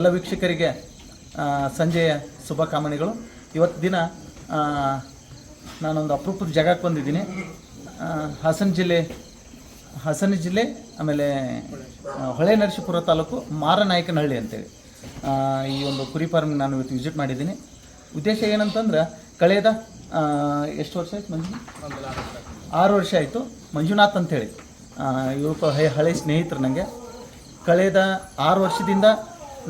ಎಲ್ಲ ವೀಕ್ಷಕರಿಗೆ ಸಂಜೆಯ ಶುಭಕಾಮನೆಗಳು. ಇವತ್ತು ದಿನ ನಾನೊಂದು ಅಪರೂಪದ ಜಾಗಕ್ಕೆ ಬಂದಿದ್ದೀನಿ. ಹಾಸನ ಜಿಲ್ಲೆ ಹಾಸನ ಜಿಲ್ಲೆ, ಆಮೇಲೆ ಹೊಳೆ ನರಸೀಪುರ ತಾಲೂಕು ಮಾರನಾಯಕನಹಳ್ಳಿ ಅಂತೇಳಿ. ಈ ಒಂದು ಕುರಿ ಫಾರ್ಮ್ ನಾನು ಇವತ್ತು ವಿಸಿಟ್ ಮಾಡಿದ್ದೀನಿ. ಉದ್ದೇಶ ಏನಂತಂದ್ರೆ, ಕಳೆದ ಎಷ್ಟು ವರ್ಷ ಆಯ್ತು ಮಂಜು ಆರು ವರ್ಷ ಆಯಿತು. ಮಂಜುನಾಥ್ ಅಂತೇಳಿ. ಇವರು ಹಳೆ ಸ್ನೇಹಿತರು ನನಗೆ ಕಳೆದ ಆರು ವರ್ಷದಿಂದ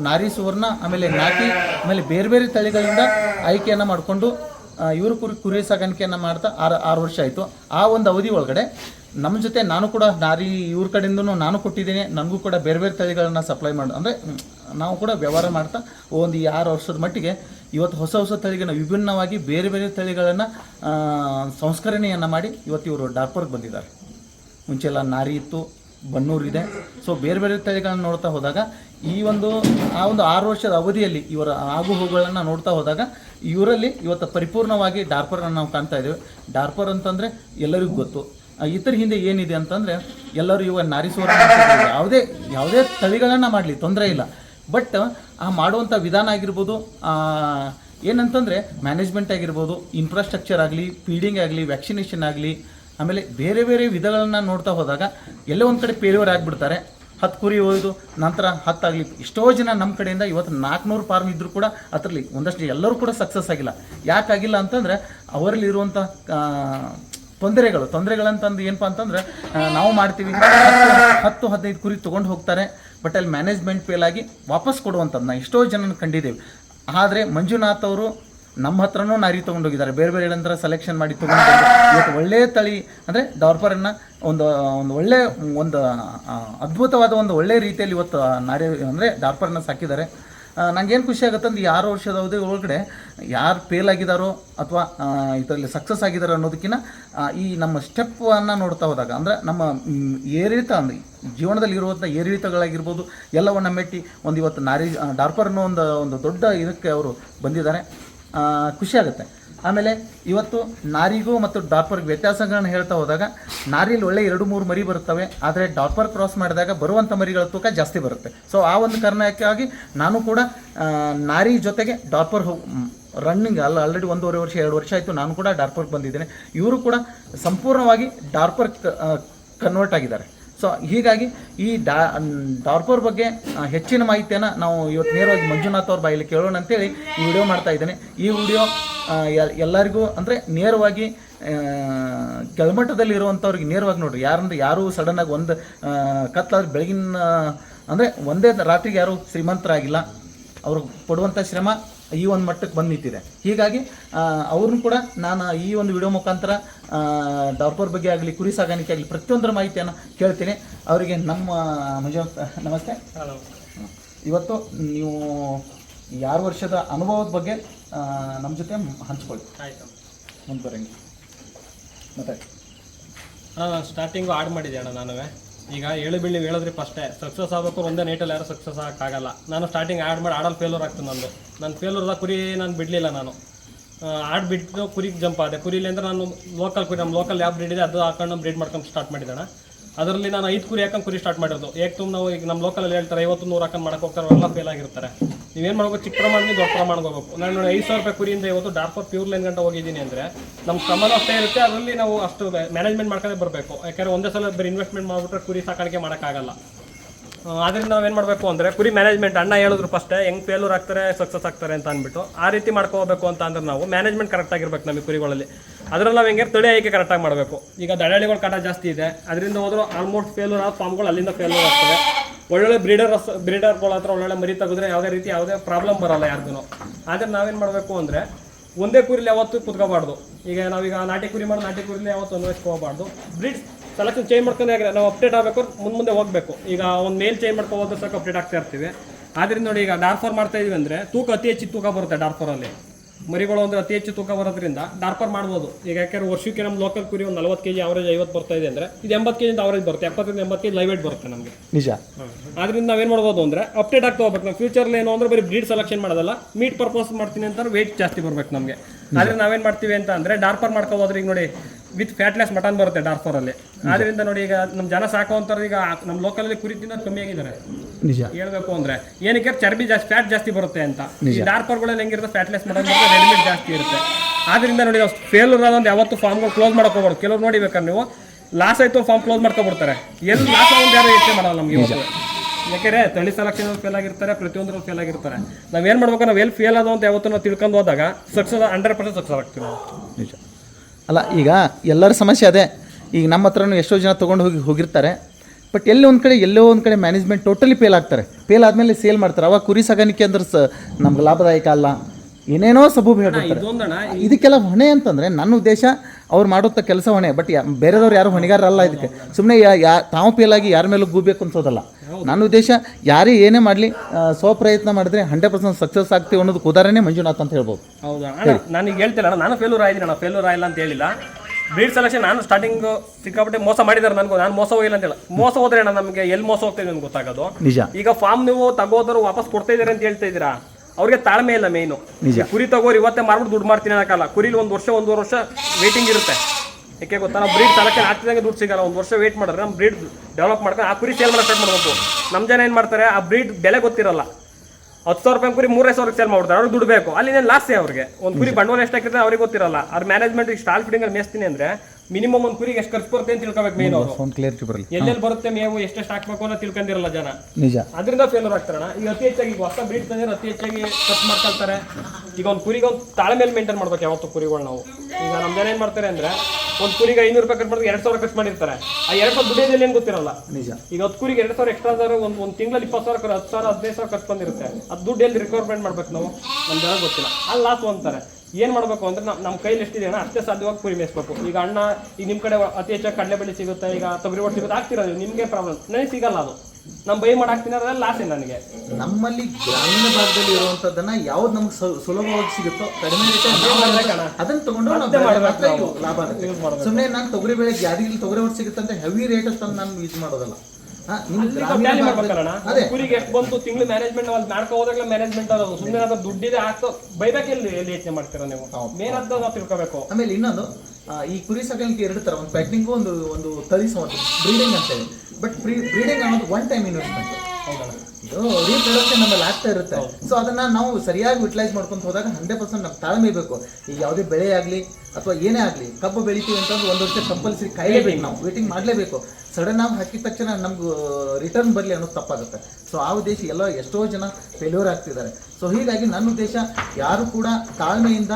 ನಾರಿ ಸುವರ್ಣ, ಆಮೇಲೆ ನಾಟಿ, ಆಮೇಲೆ ಬೇರೆ ಬೇರೆ ತಳಿಗಳಿಂದ ಆಯ್ಕೆಯನ್ನು ಮಾಡಿಕೊಂಡು ಇವರು ಕುರಿ ಕುರಿ ಸಾಗಾಣಿಕೆಯನ್ನು ಮಾಡ್ತಾ ಆರು ಆರು ವರ್ಷ ಆಯಿತು. ಆ ಒಂದು ಅವಧಿ ಒಳಗಡೆ ನಮ್ಮ ಜೊತೆ ನಾನು ಕೂಡ ನಾರಿ, ಇವ್ರ ಕಡೆಯಿಂದನೂ ನಾನು ಕೊಟ್ಟಿದ್ದೀನಿ. ನನಗೂ ಕೂಡ ಬೇರೆ ಬೇರೆ ತಳಿಗಳನ್ನ ಸಪ್ಲೈ ಮಾಡಿ, ಅಂದರೆ ನಾವು ಕೂಡ ವ್ಯವಹಾರ ಮಾಡ್ತಾ ಒಂದು ಈ ಆರು ವರ್ಷದ ಮಟ್ಟಿಗೆ ಇವತ್ತು ಹೊಸ ಹೊಸ ತಳಿಗಳನ್ನ ವಿಭಿನ್ನವಾಗಿ ಬೇರೆ ಬೇರೆ ತಳಿಗಳನ್ನು ಸಂಸ್ಕರಣೆಯನ್ನು ಮಾಡಿ ಇವತ್ತು ಇವರು ಡಾರ್ಪರ್ಗೆ ಬಂದಿದ್ದಾರೆ. ಮುಂಚೆಲ್ಲ ನಾರಿ ಇತ್ತು ಬನ್ನೂರು ಇದೆ. ಸೊ ಬೇರೆ ಬೇರೆ ತಳಿಗಳನ್ನು ನೋಡ್ತಾ ಹೋದಾಗ, ಈ ಒಂದು, ಆ ಒಂದು ಆರು ವರ್ಷದ ಅವಧಿಯಲ್ಲಿ ಇವರ ಆಗು ಹೋಗುಗಳನ್ನು ನೋಡ್ತಾ ಹೋದಾಗ, ಇವರಲ್ಲಿ ಇವತ್ತು ಪರಿಪೂರ್ಣವಾಗಿ ಡಾರ್ಪರನ್ನು ನಾವು ಕಾಣ್ತಾ ಇದ್ದೇವೆ. ಡಾರ್ಪರ್ ಅಂತಂದರೆ ಎಲ್ಲರಿಗೂ ಗೊತ್ತು. ಇತರ ಹಿಂದೆ ಏನಿದೆ ಅಂತಂದರೆ, ಎಲ್ಲರೂ ಇವಾಗ ನಾರಿಸುವ ಯಾವುದೇ ಯಾವುದೇ ತಳಿಗಳನ್ನು ಮಾಡಲಿ, ತೊಂದರೆ ಇಲ್ಲ. ಬಟ್ ಆ ಮಾಡುವಂಥ ವಿಧಾನ ಆಗಿರ್ಬೋದು ಏನಂತಂದರೆ ಮ್ಯಾನೇಜ್ಮೆಂಟ್ ಆಗಿರ್ಬೋದು ಇನ್ಫ್ರಾಸ್ಟ್ರಕ್ಚರ್ ಆಗಲಿ ಫೀಡಿಂಗ್ ಆಗಲಿ ವ್ಯಾಕ್ಸಿನೇಷನ್ ಆಗಲಿ ಆಮೇಲೆ ಬೇರೆ ಬೇರೆ ವಿಧಗಳನ್ನ ನೋಡ್ತಾ ಹೋದಾಗ ಎಲ್ಲೋ ಒಂದು ಕಡೆ ಫೇಲ್ಯೂರ್ ಆಗಿಬಿಡ್ತಾರೆ. ಹತ್ತು ಕುರಿ ಒಯ್ದು ನಂತರ ಹತ್ತಾಗಲಿ ಎಷ್ಟೋ ಜನ ನಮ್ಮ ಕಡೆಯಿಂದ ಇವತ್ತು ನಾಲ್ಕುನೂರು ಫಾರ್ಮ್ ಇದ್ದರೂ ಕೂಡ ಅದರಲ್ಲಿ ಒಂದಷ್ಟು ಎಲ್ಲರೂ ಕೂಡ ಸಕ್ಸಸ್ ಆಗಿಲ್ಲ. ಯಾಕಾಗಿಲ್ಲ ಅಂತಂದರೆ ಅವರಲ್ಲಿ ಇರುವಂಥ ತೊಂದರೆಗಳು ತೊಂದರೆಗಳಂತಂದು ಏನಪ್ಪ ಅಂತಂದ್ರೆ ನಾವು ಮಾಡ್ತೀವಿ. ಹತ್ತು- ಹದಿನೈದು ಕುರಿ ತೊಗೊಂಡು ಹೋಗ್ತಾರೆ ಬಟ್ ಅಲ್ಲಿ ಮ್ಯಾನೇಜ್ಮೆಂಟ್ ಫೇಲ್ ಆಗಿ ವಾಪಸ್ ಕೊಡುವಂಥದ್ದನ್ನ ಎಷ್ಟೋ ಜನನ ಕಂಡಿದ್ದೇವೆ. ಆದರೆ ಮಂಜುನಾಥ್ ಅವರು ನಮ್ಮ ಹತ್ರನೂ ನಾರಿ ತೊಗೊಂಡೋಗಿದ್ದಾರೆ. ಬೇರೆ ಬೇರೆ ನಂತರ ಸೆಲೆಕ್ಷನ್ ಮಾಡಿ ತೊಗೊಂಡು ಇವತ್ತು ಒಳ್ಳೆಯ ತಳಿ ಅಂದರೆ ಡಾರ್ಪರನ್ನು ಒಂದು ಒಂದು ಒಳ್ಳೆ, ಒಂದು ಅದ್ಭುತವಾದ ಒಂದು ಒಳ್ಳೆಯ ರೀತಿಯಲ್ಲಿ ಇವತ್ತು ನಾರಿ ಅಂದರೆ ಡಾರ್ಪರನ್ನ ಸಾಕಿದ್ದಾರೆ. ನನಗೇನು ಖುಷಿ ಆಗುತ್ತೆ ಅಂದ್ರೆ ಆರು ವರ್ಷದ ಅವಧಿ ಒಳಗಡೆ ಯಾರು ಫೇಲ್ ಆಗಿದ್ದಾರೋ ಅಥವಾ ಇದರಲ್ಲಿ ಸಕ್ಸಸ್ ಆಗಿದ್ದಾರೋ ಅನ್ನೋದಕ್ಕಿಂತ ಈ ನಮ್ಮ ಸ್ಟೆಪ್ಪನ್ನು ನೋಡ್ತಾ ಹೋದಾಗ, ಅಂದರೆ ನಮ್ಮ ಏರಿಳಿತ ಅಂದರೆ, ಜೀವನದಲ್ಲಿ ಇರುವಂಥ ಏರಿಳಿತಗಳಾಗಿರ್ಬೋದು, ಎಲ್ಲವನ್ನ ಮೆಟ್ಟಿ ಒಂದು ಇವತ್ತು ನಾರಿ ಡಾರ್ಪರ್ನೋ ಒಂದು ಒಂದು ದೊಡ್ಡ ಇದಕ್ಕೆ ಅವರು ಬಂದಿದ್ದಾರೆ. ಆ, ಖುಷಿ ಆಗುತ್ತೆ. ಆಮೇಲೆ ಇವತ್ತು ನಾರಿಗೂ ಮತ್ತು ಡಾರ್ಪರ್ಗೆ ವ್ಯತ್ಯಾಸಗಳನ್ನ ಹೇಳ್ತಾ ಹೋದಾಗ ನಾರಿಲಿ ಒಳ್ಳೆ ಎರಡು ಮೂರು ಮರಿ ಬರುತ್ತವೆ ಆದರೆ ಡಾರ್ಪರ್ ಕ್ರಾಸ್ ಮಾಡಿದಾಗ ಬರುವಂಥ ಮರಿಗಳ ತೂಕ ಜಾಸ್ತಿ ಬರುತ್ತೆ. ಸೊ ಆ ಒಂದು ಕಾರಣಕ್ಕಾಗಿ ನಾನು ಕೂಡ ನಾರಿ ಜೊತೆಗೆ ಡಾರ್ಪರ್ ರನ್ನಿಂಗ್ ಅಲ್ಲ ಆಲ್ರೆಡಿ ಒಂದೂವರೆ ವರ್ಷ ಎರಡು ವರ್ಷ ಆಯಿತು ನಾನು ಕೂಡ ಡಾರ್ಪರ್ಗೆ ಬಂದಿದ್ದೇನೆ. ಇವರು ಕೂಡ ಸಂಪೂರ್ಣವಾಗಿ ಡಾರ್ಪರ್ ಕನ್ವರ್ಟ್ ಆಗಿದ್ದಾರೆ. ಸೊ ಹೀಗಾಗಿ ಈ ಡಾ ಡಾರ್ಪೋರ್ ಬಗ್ಗೆ ಹೆಚ್ಚಿನ ಮಾಹಿತಿಯನ್ನು ನಾವು ಇವತ್ತು ನೇರವಾಗಿ ಮಂಜುನಾಥ್ ಅವ್ರ ಬಾಯಲ್ಲಿ ಕೇಳೋಣ ಅಂತೇಳಿ ಈ ವಿಡಿಯೋ ಮಾಡ್ತಾ ಇದ್ದೇನೆ. ಈ ವಿಡಿಯೋ ಎಲ್ಲರಿಗೂ ಅಂದರೆ ನೇರವಾಗಿ ಕೆಳಮಟ್ಟದಲ್ಲಿ ಇರುವಂಥವ್ರಿಗೆ ನೇರವಾಗಿ ನೋಡ್ರಿ. ಯಾರಂದ್ರೆ ಯಾರೂ ಸಡನ್ನಾಗಿ ಒಂದು ಕತ್ಲಾದ್ರೆ ಬೆಳಗಿನ, ಅಂದರೆ ಒಂದೇ ರಾತ್ರಿಗೆ ಯಾರೂ ಶ್ರೀಮಂತರಾಗಿಲ್ಲ. ಅವರು ಪಡುವಂಥ ಶ್ರಮ ಈ ಒಂದು ಮಟ್ಟಕ್ಕೆ ಬಂದು ನಿಂತಿದೆ ಹೀಗಾಗಿ ಅವ್ರನ್ನ ಕೂಡ ನಾನು ಈ ಒಂದು ವಿಡಿಯೋ ಮುಖಾಂತರ ಡಾರ್ಪರ್ ಬಗ್ಗೆ ಆಗಲಿ ಕುರಿ ಸಾಗಾಣಿಕೆ ಆಗಲಿ ಪ್ರತಿಯೊಂದರ ಮಾಹಿತಿಯನ್ನು ಕೇಳ್ತೀನಿ. ಅವರಿಗೆ ನಮ್ಮ ಮಂಜು ನಮಸ್ತೆ. ಇವತ್ತು ನೀವು ಆರು ವರ್ಷದ ಅನುಭವದ ಬಗ್ಗೆ ನಮ್ಮ ಜೊತೆ ಹಂಚ್ಕೊಳ್ಳಿ. ಆಯಿತು. ಮುಂದೆ ಬರಂಗಿ ಮತ್ತೆ? ಹಾಂ ಸ್ಟಾರ್ಟಿಂಗು ಆಡ್ ಮಾಡಿದ್ದೆ ಅಣ್ಣ ನಾನು ಈಗ ಏಳು ಬೆಳ್ಳಿ ಹೇಳಿದ್ರಿ ಫಸ್ಟೇ ಸಕ್ಸಸ್ ಆಗಬೇಕು ಒಂದೇ ನೈಟಲ್ಲಿ ಯಾರು ಸಕ್ಸಸ್ ಆಗೋಕ್ಕಾಗಲ್ಲ. ನಾನು ಸ್ಟಾರ್ಟಿಂಗ್ ಆಡ್ ಮಾಡಿ ಆಡಲ್ಲಿ ಫೇಲ್ಯೂರ್ ಆಗ್ತದೆ ನಂದು. ನಾನು ಫೇಲ್ಯೂರ್ದ ಕುರಿ ನಾನು ಬಿಡಲಿಲ್ಲ ನಾನು. ಆಡ್ ಬಿಟ್ಟು ಕುರಿಗೆ ಜಂಪ್ ಆದೆ. ಕುರಿಲಿ ಅಂದರೆ ನಾನು ಲೋಕಲ್ ಕುರಿ ನಮ್ಮ ಲೋಕಲ್ ಯಾವ ಬ್ರೀಡ್ ಇದೆ, ಅದು ಹಾಕೊಂಡು ಬ್ರೀಡ್ ಮಾಡ್ಕೊಂಡು ಸ್ಟಾರ್ಟ್ ಮಾಡಿದ್ದಾನೆ. ಅದರಲ್ಲಿ ನಾನು ಐದು ಕುರಿ ಹಾಕೊಂಡು ಕುರಿ ಸ್ಟಾರ್ಟ್ ಮಾಡಿರೋದು. ಏಕ್ ತುಂಬ ನಾವು ಈಗ ನಮ್ಮ ಲೋಕಲಲ್ಲಿ ಹೇಳ್ತಾರೆ, ಐವತ್ತು ನೂರು ಹಾಕೊಂಡು ಮಾಡಕ್ಕೆ ಹೋಗ್ತಾರೆ ಎಲ್ಲ ಫೇಲ್ ಆಗಿರ್ತಾರೆ. ನೀವೇನು ಮಾಡ್ಬೇಕು? ಚಿಕ್ಕ ಪ್ರಮಾಣದಲ್ಲಿ ದೊಡ್ಡ ಪ್ರಮಾಣದ ಹೋಗಬೇಕು ನಾನು ನೋಡಿ ಐದು ಸಾವಿರ ರೂಪಾಯಿ ಕುರಿಯಿಂದ ಇವತ್ತು ಡಾರ್ಪರ್ ಪ್ಯೂರ್ ಲೈನ್ ಗಂಟ ಹೋಗಿದ್ದೀನಿ ಅಂದರೆ ನಮ್ಮ ಶ್ರಮನೂ ಅಷ್ಟೇ ಇರುತ್ತೆ, ಅದರಲ್ಲಿ ನಾವು ಅಷ್ಟು ಮ್ಯಾನೇಜ್ಮೆಂಟ್ ಮಾಡ್ಕೊಂಡೇ ಬರಬೇಕು. ಯಾಕಂದರೆ ಒಂದೇ ಸಲ ಬೇರೆ ಇನ್ವೆಸ್ಟ್ಮೆಂಟ್ ಮಾಡಿಬಿಟ್ರೆ ಕುರಿ ಸಾಕಾಣಿಕೆ ಮಾಡೋಕ್ಕಾಗಲ್ಲ. ಆದ್ದರಿಂದ ನಾವೇನು ಮಾಡಬೇಕು ಅಂದರೆ ಕುರಿ ಮ್ಯಾನೇಜ್ಮೆಂಟ್ ಅಣ್ಣ ಹೇಳಿದ್ರು ಫಸ್ಟೇ, ಹೆಂಗೆ ಫೇಲೂರ್ ಆಗ್ತಾರೆ ಸಕ್ಸಸ್ ಆಗ್ತಾರೆ ಅಂತ ಅಂದ್ಬಿಟ್ಟು ಆ ರೀತಿ ಮಾಡ್ಕೋಬೇಕು ಅಂತ ಅಂದ್ರೆ ನಾವು ಮ್ಯಾನೇಜ್ಮೆಂಟ್ ಕರೆಕ್ಟ್ ಆಗಿರ್ಬೇಕು ನಮಗೆ ಕುರಿಗಳಲ್ಲಿ. ಅದರಲ್ಲಿ ನಾವು ಹೆಂಗೆ ತಳಿ ಆಯ್ಕೆ ಕರೆಕ್ಟಾಗಿ ಮಾಡಬೇಕು. ಈಗ ದಡಾಳಿಗಳ ಕಾಟ ಜಾಸ್ತಿ ಇದೆ. ಅದರಿಂದ ಹೋದ್ರು ಆಲ್ಮೋಸ್ಟ್ ಫೇಲೂರ್ ಆದ ಫಾರ್ಮ್ಗಳು ಅಲ್ಲಿಂದ ಫೇಲೂರ್ ಆಗ್ತವೆ. ಒಳ್ಳೊಳ್ಳೆ ಬ್ರೀಡರ್ ಬ್ರೀಡರ್ಗಳ ಹತ್ರ ಒಳ್ಳೊಳ್ಳೆ ಮರಿ ತೆಗೆದ್ರೆ ಯಾವುದೇ ರೀತಿ ಯಾವುದೇ ಪ್ರಾಬ್ಲಮ್ ಬರಲ್ಲ ಯಾರಿಗೂ ಆದರೆ ನಾವೇನು ಮಾಡಬೇಕು ಅಂದರೆ ಒಂದೇ ಕುರಿಲಿ ಯಾವತ್ತೂ ಕುತ್ಕೋಬಾರ್ದು. ಈಗ ನಾವೀಗ ನಾಟಿ ಕುರಿ ಮಾಡಿ ನಾಟಿ ಕುರಿಲಿ ಯಾವತ್ತೂ ಅನ್ವಯಿಸ್ಕೋಬಾರ್ದು. ಬ್ರೀಡ್ ಸೆಲೆಕ್ಷನ್ ಚೇಂಜ್ ಮಾಡ್ಕೊಂಡೆ ನಾವು ಅಪ್ಡೇಟ್ ಆಗಬೇಕು, ಮುಂದೆ ಮುಂದೆ ಹೋಗಬೇಕು. ಈಗ ಒಂದು ಮೇಲ್ ಚೇಂಜ್ ಮಾಡ್ಕೊಂಡು ಹೋದ್ರೆ ಸಾಕು ಅಪ್ಡೇಟ್ ಆಗ್ತಾ ಇರ್ತೀವಿ. ಆದ್ರಿಂದ ನೋಡಿ ಈಗ ಡಾರ್ಫರ್ ಮಾಡ್ತಾ ಇದೀವಿ ಅಂದರೆ ತೂಕ ಅತಿ ಹೆಚ್ಚು ತೂಕ ಬರುತ್ತೆ ಡಾರ್ಫರಲ್ಲಿ ಮರಿಗಳು ಅಂದರೆ ಅತಿ ಹೆಚ್ಚು ತೂಕ ಬರೋದ್ರಿಂದ ಡಾರ್ಪರ್ ಮಾಡ್ಬೋದು. ಈಗ ಯಾಕಂದ್ರೆ ವರ್ಷಕ್ಕೆ ನಮ್ಮ ಲೋಕಲ್ ಕುರಿ ಒಂದು ನಲ್ವತ್ತು ಕೆಜಿ ಅವರೇಜ್ ಐವತ್ತು ಬರ್ತಾ ಇದೆ ಅಂದರೆ ಇದು ಎಂಬತ್ತು ಕೆ ಜಿಂದ ಅವರೇಜ್ ಬರುತ್ತೆ. ಎಪ್ಪತ್ತರಿಂದ ಎಂಬತ್ತು ಕೆಜಿ ಲೈವೇಟ್ ಲೈವ್ ವೇಟ್ ಬರುತ್ತೆ ನಮಗೆ. ನಿಜ. ಆದ್ರಿಂದ ನಾವೇನು ಮಾಡ್ಬೋದು ಅಂದರೆ ಅಪ್ಡೇಟ್ ಆಗ್ತಾ ಹೋಗ್ಬೇಕು. ನಾವು ಫ್ಯೂಚರ್ಲಿ ಏನು ಅಂದ್ರೆ ಬರೀ ಬ್ರೀಡ್ ಸೆಲೆಕ್ಷನ್ ಮಾಡೋದಲ್ಲ ಮೀಟ್ ಪರ್ಪಸ್ ಮಾಡ್ತೀನಿ ಅಂತ ವೇಟ್ ಜಾಸ್ತಿ ಬರಬೇಕು ನಮಗೆ. ಆದರೆ ನಾವೇನು ಮಾಡ್ತೀವಿ ಅಂತ ಅಂದರೆ ಡಾರ್ಪರ್ ಮಾಡ್ಕೋಬೋದ್ರೆ ಈಗ ನೋಡಿ ವಿತ್ ಫ್ಯಾಟ್ಲೆಸ್ ಮಟನ್ ಬರುತ್ತೆ ಡಾರ್ಪರಲ್ಲಿ ಆದ್ರಿಂದ ನೋಡಿ ಈಗ ನಮ್ಮ ಜನ ಸಾಕುವಂತಾರೆ ಈಗ ನಮ್ಮ ಲೋಕಲಲ್ಲಿ ಕುರಿ ತಿನ್ನೋದು ಕಮ್ಮಿ ಆಗಿದ್ದಾರೆ. ನಿಜ. ಹೇಳ್ಬೇಕು ಅಂದ್ರೆ ಏನಕ್ಕೆ? ಚರ್ಬಿ ಜಾಸ್ತಿ ಫ್ಯಾಟ್ ಜಾಸ್ತಿ ಬರುತ್ತೆ ಅಂತ. ಈ ಡಾರ್ಪರ್ಗಳಲ್ಲಿ ಹೆಂಗಿರುತ್ತೆ ಫ್ಯಾಟ್ಲೆಸ್ ಮಾಡೋದು ರೆಡಿಮೇಡ್ ಜಾಸ್ತಿ ಇರುತ್ತೆ. ಆದ್ರಿಂದ ನೋಡಿ ನಾವು ಫೇಲ್ಯೂರ್ ಆದೊಂದು ಯಾವತ್ತು ಫಾರ್ಮ್ಗಳು ಕ್ಲೋಸ್ ಮಾಡ್ಕೋಬಾರ್ದು ಕೆಲವ್ರು ನೋಡಿ ಬೇಕಾದ್ರೆ ನೀವು ಲಾಸ್ ಆಯ್ತು ಫಾರ್ಮ್ ಕ್ಲೋಸ್ ಮಾಡ್ಕೊಬಿಡ್ತಾರೆ. ಎಲ್ಲಿ ಲಾಸ್ ಆಗೋದು ಯಾರು ಯೋಚನೆ ಮಾಡಲ್ಲ ನಮ್ಗೆ ಇವತ್ತು. ಯಾಕೆಂದ್ರೆ ತಳಿ ಸೆಲೆಕ್ಷನ್ ಫೇಲ್ ಆಗಿರ್ತಾರೆ ಪ್ರತಿಯೊಂದ್ರೂ ಫೇಲ್ ಆಗಿರ್ತಾರೆ. ಏನು ಮಾಡ್ಬೇಕು? ನಾವು ಎಲ್ಲಿ ಫೇಲ್ ಆದೋ ಅಂತ ಯಾವತ್ತೂ ನಾವು ತಿಳ್ಕೊಂಡು ಹೋದಾಗ ಸಕ್ಸಸ್ ಹಂಡ್ರೆಡ್ ಪರ್ಸೆಂಟ್ ಸಕ್ಸಸ್ ಆಗ್ತೀವಿ ನಾವು. ನಿಜ. ಅಲ್ಲ ಈಗ ಎಲ್ಲರ ಸಮಸ್ಯೆ ಅದೇ. ಈಗ ನಮ್ಮ ಹತ್ರನೂ ಎಷ್ಟೋ ಜನ ತೊಗೊಂಡು ಹೋಗಿ ಹೋಗಿರ್ತಾರೆ. ಬಟ್ ಎಲ್ಲೋ ಒಂದು ಕಡೆ ಎಲ್ಲೋ ಒಂದು ಕಡೆ ಮ್ಯಾನೇಜ್ಮೆಂಟ್ ಟೋಟಲಿ ಫೇಲ್ ಆಗ್ತಾರೆ. ಫೇಲ್ ಆದಮೇಲೆ ಸೇಲ್ ಮಾಡ್ತಾರೆ. ಅವಾಗ ಕುರಿ ಸಾಗಾಣಿಕೆ ಅಂದ್ರೆ ಸ ನಮ್ಗೆ ಲಾಭದಾಯಕ ಅಲ್ಲ. ಏನೇನೋ ಸಬೂಬ್ ಹೇಳ್ತಾರೆ ಇದಕ್ಕೆಲ್ಲ ಹೊಣೆ ಅಂತಂದರೆ ನನ್ನ ಉದ್ದೇಶ ಅವ್ರು ಮಾಡುತ್ತ ಕೆಲಸ ಹೊಣೆ. ಬಟ್ ಬೇರೆದವ್ರು ಯಾರು ಹೊಣೆಗಾರರಲ್ಲ ಇದಕ್ಕೆ. ಸುಮ್ಮನೆ ಯಾ ತಾವು ಫೇಲಾಗಿ ಯಾರ ಮೇಲೂ ಗೂಬೇಕು ಅನ್ಸೋದಲ್ಲ ನನ್ನ ಉದ್ದೇಶ ಯಾರೇ ಏನೇ ಮಾಡಲಿ ಸ್ವಪ್ರಯತ್ನ ಮಾಡಿದ್ರೆ ಹಂಡ್ರೆಡ್ ಪರ್ಸೆಂಟ್ ಸಕ್ಸಸ್ ಆಗ್ತೀವಿ ಅನ್ನೋದಕ್ಕೆ ಉದಾಹರಣೆ ಮಂಜುನಾಥ್ ಅಂತ ಹೇಳ್ಬೋದು. ಹೌದಾ ಅಣ್ಣ ನನಗೆ ಹೇಳ್ತಿಲ್ಲ ನಾನು ಫೇಲೂರ್ ಆಗಿದ್ದೀನಿ ಅಣ್ಣ ಫೇಲ್ಯೂರ್ ಆಯಿಲ್ಲ ಅಂತ ಹೇಳಿಲ್ಲ. ಬ್ರೀಡ್ ಸೆಲೆಕ್ಷನ್ ನಾನು ಸ್ಟಾರ್ಟಿಂಗ್ ಸಿಕ್ಕಾಪಟ್ಟೆ ಮೋಸ ಮಾಡಿದಾರೆ ನನಗೂ. ನಾನು ಮೋಸ ಹೋಗಿಲ್ಲ ಅಂತ ಹೇಳ ಮೋಸ ಹೋದ್ರೆ ಅಣ್ಣ ನಮಗೆ ಎಲ್ಲಿ ಮೋಸ ಹೋಗ್ತಿದೆ ಅಂತ ಗೊತ್ತಾಗೋದು. ನಿಜ. ಈಗ ಫಾರ್ಮ್ ನೀವು ತಗೋದ್ರು ವಾಪಸ್ ಕೊಡ್ತಾ ಇದೀರ ಅಂತ ಹೇಳ್ತಾ ಇದ್ದೀರಾ ಅವ್ರಿಗೆ ತಾಳ್ಮೆ ಇಲ್ಲ ಮೇಯ್ನು ಕುರಿ ತಗೋರಿ ಇವತ್ತೇ ಮಾರ್ಬಿಟ್ಟು ದುಡ್ಡು ಮಾಡ್ತೀನಿ ಅನ್ನೋಕ್ಕಲ್ಲ ಕುರಿಲಿ ಒಂದು ವರ್ಷ ಒಂದೂವರೆ ವರ್ಷ ವೇಟಿಂಗ್ ಇರುತ್ತೆ. ಯಾಕೆ ಗೊತ್ತಾ? ನಾವು ಬ್ರೀಡ್ ಸೆಲೆಕ್ಷನ್ ಆಗ್ತಿದಂಗೆ ದುಡ್ಡು ಸಿಗಲ್ಲ. ಒಂದು ವರ್ಷ ವೇಟ್ ಮಾಡಿದ್ರೆ ನಮ್ಮ ಬ್ರೀಡ್ ಡೆವಲಪ್ ಮಾಡ್ಕೊಂಡು ಆ ಕುರಿ ಸೇಲ್ ಮಾಡೋ ಸ್ಟಾರ್ಟ್ ಮಾಡಬೇಕು. ನಮ್ಮ ಜನ ಏನು ಮಾಡ್ತಾರೆ? ಆ ಬ್ರೀಡ್ ಬೆಲೆ ಗೊತ್ತಿರಲ್ಲ. ಹತ್ತು ಸಾವಿರ ರೂಪಾಯಿ ಕುರಿ ಮೂರೇ ಸಾವಿರ ಸೇಲ್ ಮಾಡ್ತಾರೆ ಅವ್ರಿಗೆ ದುಡ್ಡು ಬೇಕು. ಅಲ್ಲಿ ಲಾಸೇ ಅವ್ರಿಗೆ. ಒಂದು ಕುರಿ ಬಂಡವಾಳ ಎಷ್ಟಾಗಿರುತ್ತೆ ಅವ್ರಿಗೆ ಗೊತ್ತಿರಲ್ಲ. ಅವ್ರ ಮ್ಯಾನೇಜ್ಮೆಂಟ್ ಸ್ಟಾಲ್ ಫೀಡಿಂಗ್ ಅಲ್ಲಿ ಮೇಸ್ತೀನಿ ಅಂದ್ರೆ ಮಿನಿಮಮ್ ಒಂದು ಕುರಿಗೆ ಎಷ್ಟು ಖರ್ಚು ಬರುತ್ತೆ ಅಂತ ತಿಳ್ಕೊಬೇಕು ಮೇನ್ ಅವರು. ಕ್ಲಿಯರಿಟಿ ಬರಲಿ ಎಲ್ಲೆಲ್ಲಿ ಬರುತ್ತೆ ಮೇವು ಎಷ್ಟೆಷ್ಟು ಹಾಕ್ಬೇಕು ಅಂತ ತಿಳ್ಕೊಂಡಿರಲ್ಲ ಜನ. ನಿಜ. ಅದರಿಂದ ಫೇಲ್ಯೂರ್ ಆಗ್ತಾರಣ ಈಗ ಅತಿ ಹೆಚ್ಚಾಗಿ ಈಗ ಹೊಸ ಬ್ರೀಡ್ ತಂದ್ರೆ ಅತಿ ಹೆಚ್ಚಾಗಿ ಖರ್ಚು ಮಾಡ್ಕೊಳ್ತಾರೆ ಈಗ ಒಂದು ಕುರಿಗೆ ಒಂದು ತಾಳ್ಮೇಲೆ ಮೇಂಟೈನ್ ಮಾಡ್ಬೇಕು ಯಾವತ್ತು ಕುರಿಗಳು ನಾವು. ಈಗ ನಮ್ದೇನೇನು ಏನು ಮಾಡ್ತಾರೆ ಅಂದ್ರೆ ಒಂದು ಕುರಿಗೆ ಐನೂರು ರೂಪಾಯಿ ಖರ್ಚು ಮಾಡಿದ್ರೆ ಎರಡು ಸಾವಿರ ಖರ್ಚು ಮಾಡಿರ್ತಾರೆ. ಆ ಎರಡು ಸಾವಿರ ದುಡ್ಡಿಯಲ್ಲಿ ಏನು ಗೊತ್ತಿರಲ್ಲ? ನಿಜ. ಈಗ ಹತ್ತು ಕುರಿಗೆ ಎರಡು ಸಾವಿರ ಎಕ್ಸ್ಟ್ರಾ ಆದ್ರೆ ಒಂದು ಒಂದು ತಿಂಗಳಲ್ಲಿ ಇಪ್ಪತ್ತು ಸಾವಿರ ಖರ್ಚು- ಹತ್ತು ಸಾವಿರ ಹದಿನೈದು ಸಾವಿರ ಖರ್ಚು ಬಂದಿರುತ್ತೆ. ಅದು ದುಡ್ಡು ಎಲ್ಲಿ ರಿಕ್ವೈರ್ಮೆಂಟ್ ಮಾಡ್ಬೇಕು ನಾವು? ಜನ ಗೊತ್ತಿಲ್ಲ. ಅಲ್ಲಿ ಲಾಸ್ ಅಂತಾರೆ. ಏನು ಮಾಡಬೇಕು ಅಂದ್ರೆ ನಮ್ಮ ನಮ್ಮ ಕೈಲಿ ಎಷ್ಟಿದೆ ಅಣ್ಣ ಅಷ್ಟೇ ಸಾಧ್ಯವಾಗಿ ಕುರಿ ಮೇಯಿಸ್ಬೇಕು. ಈಗ ಅಣ್ಣ ಈಗ ನಿಮ್ಮ ಕಡೆ ಅತಿ ಹೆಚ್ಚಾಗಿ ಕಡಲೆಬೇಳೆ ಸಿಗುತ್ತೆ ಈಗ ತೊಗರಿ ಒಟ್ಟು ಸಿಗುತ್ತೆ ಆಗ್ತಿರೋದು ನಿಮಗೆ ಪ್ರಾಬ್ಲಮ್ ನನಗೆ ಸಿಗಲ್ಲ ಅದು. ನಮ್ಮ ಬೈ ಮಾಡಾಕ್ತೀನಿ ಅದ್ರಲ್ಲಿ ಲಾಸ್ ಇಲ್ಲ ನನಗೆ? ನಮ್ಮಲ್ಲಿ ಗ್ರಾಮೀಣ ಭಾಗದಲ್ಲಿ ಇರುವಂತದ್ದನ್ನ ಯಾವ್ದು ನಮ್ಗೆ ಸುಲಭವಾಗಿ ಸಿಗುತ್ತೋ ಕಡಿಮೆ ರೇಟ್ ಅದನ್ನ ತಗೊಂಡು ಲಾಭ ಆಗುತ್ತೆ. ಸುಮ್ಮನೆ ನಾನು ತೊಗರಿ ಬೆಳೆಗೆ ಯಾರಿಗಿಲ್ಲಿ ತೊಗರಿ ಹೊಟ್ಟು ಸಿಗುತ್ತೆ ಅಂತ ಹೆವಿ ರೇಟ್ ಅಷ್ಟೊಂದು ನಾನು ಯೂಸ್ ಮಾಡೋದಲ್ಲ. ಕುರಿಗೆ ಎಷ್ಟು ಬಂತು ತಿಂಗಳು ಮ್ಯಾನೇಜ್ಮೆಂಟ್ ಅಲ್ಲಿ ಮಾಡ್ಕೊ ಹೋದಾಗಲೇ ಮ್ಯಾನೇಜ್ಮೆಂಟ್ ಅದು. ಸುಮ್ಮನೆ ಅದ್ರ ದುಡ್ಡಿದೆ ಹಾಕ್ತು ಬೈಬೇಕು ಎಲ್ಲಿ ಎಲ್ಲಿ ಯೋಚನೆ ಮಾಡ್ತೀರಾ ನೀವು? ಮೇನ್ ಅದ ನಾವು ತಿಳ್ಕೊಬೇಕು. ಆಮೇಲೆ ಇನ್ನೊಂದು ಈ ಕುರಿ ಸಾಕಾಣಿಕೆ ಎರಡು ತರ. ಒಂದು ಪ್ಯಾಕಿಂಗ್ ಒಂದು ಒಂದು ತಳಿ ಸಂವರ್ಧನೆ ಬ್ರೀಡಿಂಗ್ ಅಂತ ಹೇಳಿ. ಬಟ್ ಫ್ರೀ ಬ್ರೀಡಿಂಗ್ ಅನ್ನೋದು ಒನ್ ಟೈಮ್ ಇನ್ವೆಸ್ಟ್ಮೆಂಟ್ ಇದು ರೀಪ್ರೊಡಕ್ಷನ್ ನಮ್ಮಲ್ಲಿ ಆಗ್ತಾ ಇರುತ್ತೆ. ಸೊ ಅದನ್ನ ನಾವು ಸರಿಯಾಗಿ ಯುಟಿಲೈಸ್ ಮಾಡ್ಕೊಂತ ಹೋದಾಗ ಹಂಡ್ರೆಡ್ ಪರ್ಸೆಂಟ್ ನಮ್ಗೆ ತಾಳ್ಮೆ ಬೇಕು. ಈಗ ಯಾವುದೇ ಬೆಳೆ ಆಗಲಿ ಅಥವಾ ಏನೇ ಆಗಲಿ, ಕಬ್ಬು ಬೆಳಿತೀವಿ ಅಂತಂದ್ರೆ ಒಂದು ವರ್ಷ ಕಂಪಲ್ಸರಿ ಕಾಯಲೇಬೇಕು ನಾವು ವೇಟಿಂಗ್ ಮಾಡಲೇಬೇಕು. ಸಡನ್ ಆಗಿ ಹಾಕಿದ ತಕ್ಷಣ ನಮ್ಗೆ ರಿಟರ್ನ್ ಬರಲಿ ಅನ್ನೋದು ತಪ್ಪಾಗುತ್ತೆ. ಸೊ ಆ ಉದ್ದೇಶ ಎಲ್ಲ ಎಷ್ಟೋ ಜನ ಫೇಲ್ಯೂರ್ ಆಗ್ತಿದ್ದಾರೆ. ಸೊ ಹೀಗಾಗಿ ನನ್ನ ಉದ್ದೇಶ ಯಾರು ಕೂಡ ತಾಳ್ಮೆಯಿಂದ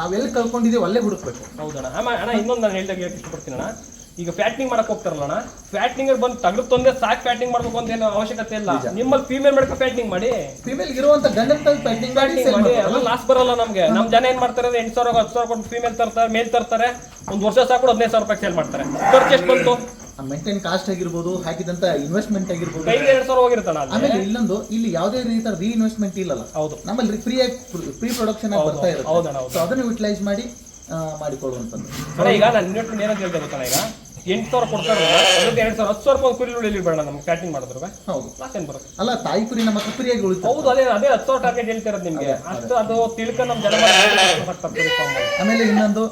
ನಾವೆಲ್ಲಿ ಕಳ್ಕೊಂಡಿದ್ದೀವಿ ಅಲ್ಲೇ ಹುಡುಕ್ಬೇಕು. ಹೌದಣ್ಣ. ಇನ್ನೊಂದು ನಾನು ಹೇಳಿದಾಗ ಇಷ್ಟಪಡ್ತೀನಿ ಅಣ್ಣ. ಈಗ ಫ್ಯಾಟ್ನಿಂಗ್ ಮಾಡಕ್ ಹೋಗ್ತಾರಲ್ಲ ಅಣ್ಣ? ಫ್ಯಾಟ್ನಿಂಗ್ ಬಂದು ತಗಡು ತೊಂದ್ರೆ ಸಾಕ್ ಫ್ಯಾಟ್ನಿಂಗ್ ಮಾಡ್ಬೇಕು ಅಂತ ಏನು ಅವಶ್ಯಕತೆ ಇಲ್ಲ. ನಿಮ್ಮಲ್ಲಿ ಫೀಮೇಲ್ ಮಾಡ್ಕೊ ಫ್ಯಾಟ್ನಿಂಗ್ ಮಾಡಿ. ಫೀಮೇಲ್ ಇರುವಂತ ಗಂಡನ ಪ್ಯಾಕಿಂಗ್ ಮಾಡಿ ಲಾಸ್ ಬರಲ್ಲ ನಮ್ಗೆ. ನಮ್ ಜನ ಏನ್ ಮಾಡ್ತಾರೆ ಎಂಟು ಸಾವಿರ ಹತ್ತು ಸಾವಿರ ಕೊಟ್ಟು ಫೀಮೇಲ್ ತರ್ತಾರೆ ಮೇಲ್ ತರ್ತಾರೆ. ಒಂದು ವರ್ಷ ಸಾಕು ಹದಿನೈದು ಸಾವಿರ ರೂಪಾಯಿ ಸೇಲ್ ಮಾಡ್ತಾರೆ. ಖರ್ಚು ಎಷ್ಟು ಬಂತು? ಮೇಂಟೈನ್ ಕಾಸ್ಟ್ ಆಗಿರ್ಬೋದು ಹಾಕಿದಂತ ಇನ್ವೆಸ್ಟ್ಮೆಂಟ್ ಆಗಿರ್ಬೋದು. ಎರಡು ಸಾವಿರ ಹೋಗಿರ್ತಾನ ಆಮೇಲೆ ಇಲ್ಲೊಂದು ಇಲ್ಲಿ ಯಾವುದೇ ರೀತಿಯ ರೀ ಇನ್ವೆಸ್ಟ್ಮೆಂಟ್ ಇಲ್ಲಲ್ಲ? ಹೌದು. ನಮ್ಮಲ್ಲಿ ಫ್ರೀ ಆಗಿ ಪ್ರೀ ಪ್ರೊಡಕ್ಷನ್ ಆಗಿ ಬರ್ತಾ ಇರುತ್ತೆ. ಸೊ ಅದನ್ನು ಯುಟಿಲೈಸ್ ಮಾಡಿ ಮಾಡಿಕೊಳ್ಳುವಂಥದ್ದು. ಈಗ ನಾನು ಇನ್ವೆಸ್ಟ್ಮೆಂಟ್ ಏನಂತ ಹೇಳ್ತೇನೆ ಗೊತ್ತಲ್ಲ ಈಗ? ಎಂಟು ಸಾವಿರ ಕೊಡ್ತಾರೆ ಅದಕ್ಕೆ ಎರಡು ಸಾವಿರ ಹತ್ತು ಸಾವಿರ ರೂಪಾಯಿ ಕುರಿ ಉಳಿಲಿ ಬೇಡ ನಮ್ಗೆ ಕ್ಯಾಟಿಂಗ್ ಮಾಡಿದ್ರೆ ಹೌದು. ಲಾಸ್ ಏನು ಬರುತ್ತೆ. ಅಲ್ಲ ತಾಯಿ ಕುರಿ ನಮ್ಮ ಕುರಿಯಾಗಿ ಉಳಿತು ಹೌದು ಅದೇ ಅದೇ ಹತ್ತು ಸಾವಿರ ಟಾರ್ಗೆಟ್ ಹೇಳ್ತಿರೋದು ನಿಮಗೆ. ಅಷ್ಟು ಅದು. ತಿಳ್ಕ ನಮ್ಮ ಜನ ಆಮೇಲೆ ಇನ್ನೊಂದು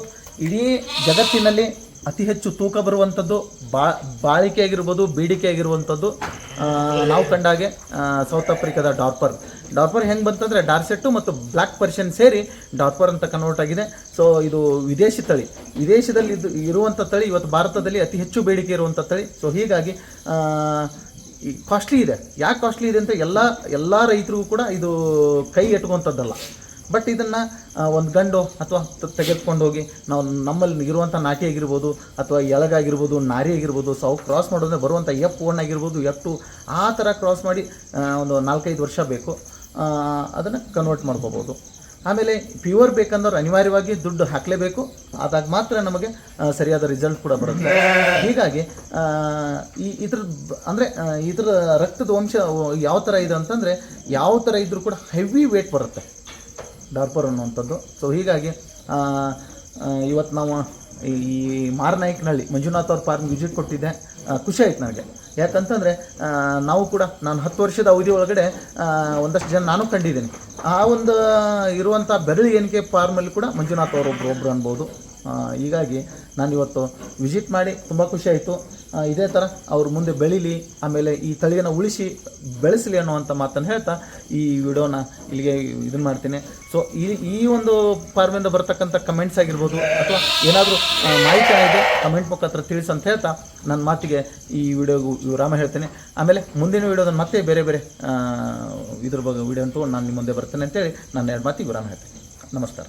ಇಡೀ ಜಗತ್ತಿನಲ್ಲಿ ಅತಿ ಹೆಚ್ಚು ತೂಕ ಬರುವಂಥದ್ದು ಬಾ ಬಾಳಿಕೆ ಆಗಿರ್ಬೋದು ಬೇಡಿಕೆ ಆಗಿರುವಂಥದ್ದು ನಾವು ಕಂಡಾಗೆ ಸೌತ್ ಆಫ್ರಿಕಾದ ಡಾರ್ಪರ್. ಡಾರ್ಪರ್ ಹೆಂಗೆ ಬಂತಂದರೆ ಡಾರ್ಸೆಟ್ಟು ಮತ್ತು ಬ್ಲ್ಯಾಕ್ ಪರ್ಷನ್ ಸೇರಿ ಡಾರ್ಪರ್ ಅಂತ ಕನ್ವರ್ಟ್ ಆಗಿದೆ. ಸೊ ಇದು ವಿದೇಶಿ ತಳಿ. ವಿದೇಶದಲ್ಲಿ ಇದು ಇರುವಂಥ ತಳಿ ಇವತ್ತು ಭಾರತದಲ್ಲಿ ಅತಿ ಹೆಚ್ಚು ಬೇಡಿಕೆ ಇರುವಂಥ ತಳಿ. ಸೊ ಹೀಗಾಗಿ ಕಾಸ್ಟ್ಲಿ ಇದೆ. ಯಾಕೆ ಕಾಸ್ಟ್ಲಿ ಇದೆ ಅಂತ ಎಲ್ಲ ಎಲ್ಲ ರೈತರಿಗೂ ಕೂಡ ಇದು ಕೈ ಎಟ್ಟುವಂಥದ್ದಲ್ಲ ಬಟ್ ಇದನ್ನು ಒಂದು ಗಂಡು ಅಥವಾ ತೆಗೆದುಕೊಂಡು ಹೋಗಿ ನಾವು ನಮ್ಮಲ್ಲಿ ಇರುವಂಥ ನಾಟಿ ಆಗಿರ್ಬೋದು ಅಥವಾ ಎಳಗಾಗಿರ್ಬೋದು ನಾರಿ ಆಗಿರ್ಬೋದು ಸೊ ಕ್ರಾಸ್ ಮಾಡೋದ್ರೆ ಬರುವಂಥ ಎಫ್ ಒನ್ ಆಗಿರ್ಬೋದು ಎಫ್ ಟು ಆ ಥರ ಕ್ರಾಸ್ ಮಾಡಿ ಒಂದು ನಾಲ್ಕೈದು ವರ್ಷ ಬೇಕು. ಅದನ್ನು ಕನ್ವರ್ಟ್ ಮಾಡ್ಕೋಬೋದು. ಆಮೇಲೆ ಪ್ಯೂರ್ ಬೇಕಂದ್ರೆ ಅನಿವಾರ್ಯವಾಗಿ ದುಡ್ಡು ಹಾಕಲೇಬೇಕು. ಆದಾಗ ಮಾತ್ರ ನಮಗೆ ಸರಿಯಾದ ರಿಸಲ್ಟ್ ಕೂಡ ಬರುತ್ತೆ. ಹೀಗಾಗಿ ಈ ಇದ್ರ, ಅಂದರೆ ಇದ್ರ ರಕ್ತದ ವಂಶ ಯಾವ ಥರ ಇದೆ ಅಂತಂದರೆ, ಯಾವ ಥರ ಇದ್ರೂ ಕೂಡ ಹೆವಿ ವೇಟ್ ಬರುತ್ತೆ. ಡಾರ್ಪರ್ ಅನ್ನುವಂಥದ್ದು. ಸೊ ಹೀಗಾಗಿ ಇವತ್ತು ನಾವು ಈ ಮಾರನಾಯ್ಕನಹಳ್ಳಿ ಮಂಜುನಾಥ್ ಅವ್ರ ಪಾರ್ಕ್ ವಿಸಿಟ್ ಕೊಟ್ಟಿದ್ದೆ. ಖುಷಿ ಆಯ್ತು ನನಗೆ. ಯಾಕಂತಂದರೆ ನಾವು ಕೂಡ ನಾನು ಹತ್ತು ವರ್ಷದ ಅವಧಿ ಒಳಗಡೆ ಒಂದಷ್ಟು ಜನ ನಾನು ಕಂಡಿದ್ದೀನಿ. ಆ ಒಂದು ಇರುವಂಥ ಬೆರಳು ಎಣಿಕೆ ಫಾರ್ಮಲ್ಲಿ ಕೂಡ ಮಂಜುನಾಥ್ ಅವರು ಒಬ್ಬರು ಅನ್ಬೋದು. ಹೀಗಾಗಿ ನಾನು ಇವತ್ತು ವಿಸಿಟ್ ಮಾಡಿ ತುಂಬ ಖುಷಿಯಾಯಿತು ಇದೇ ಥರ ಅವ್ರು ಮುಂದೆ ಬೆಳೀಲಿ, ಆಮೇಲೆ ಈ ತಳಿಯನ್ನು ಉಳಿಸಿ ಬೆಳೆಸಲಿ ಅನ್ನುವಂಥ ಮಾತನ್ನು ಹೇಳ್ತಾ ಈ ವಿಡಿಯೋನ ಇಲ್ಲಿಗೆ ಇದನ್ನು ಮಾಡ್ತೀನಿ. ಸೊ ಈ ಈ ಒಂದು ಫಾರ್ಮಿಂದ ಬರ್ತಕ್ಕಂಥ ಕಮೆಂಟ್ಸ್ ಆಗಿರ್ಬೋದು ಅಥವಾ ಏನಾದರೂ ಮಾಹಿತಿ ಆಗಿದೆ ಕಮೆಂಟ್ ಮುಖಾಂತರ ತಿಳಿಸಿ ಅಂತ ಹೇಳ್ತಾ ನನ್ನ ಮಾತಿಗೆ ಈ ವಿಡಿಯೋಗೂ ವಿರಾಮ ಹೇಳ್ತೇನೆ. ಆಮೇಲೆ ಮುಂದಿನ ವಿಡಿಯೋದನ್ನು ಮತ್ತೆ ಬೇರೆ ಬೇರೆ ಇದ್ರ ಬಗ್ಗೆ ವಿಡಿಯೋ ಅಂತೂ ನಾನು ನಿಮ್ಮ ಮುಂದೆ ಬರ್ತೇನೆ ಅಂತೇಳಿ ನಾನು ಎರಡು ಮಾತಿಗೆ ವಿರಾಮ ಹೇಳ್ತೇನೆ. ನಮಸ್ಕಾರ.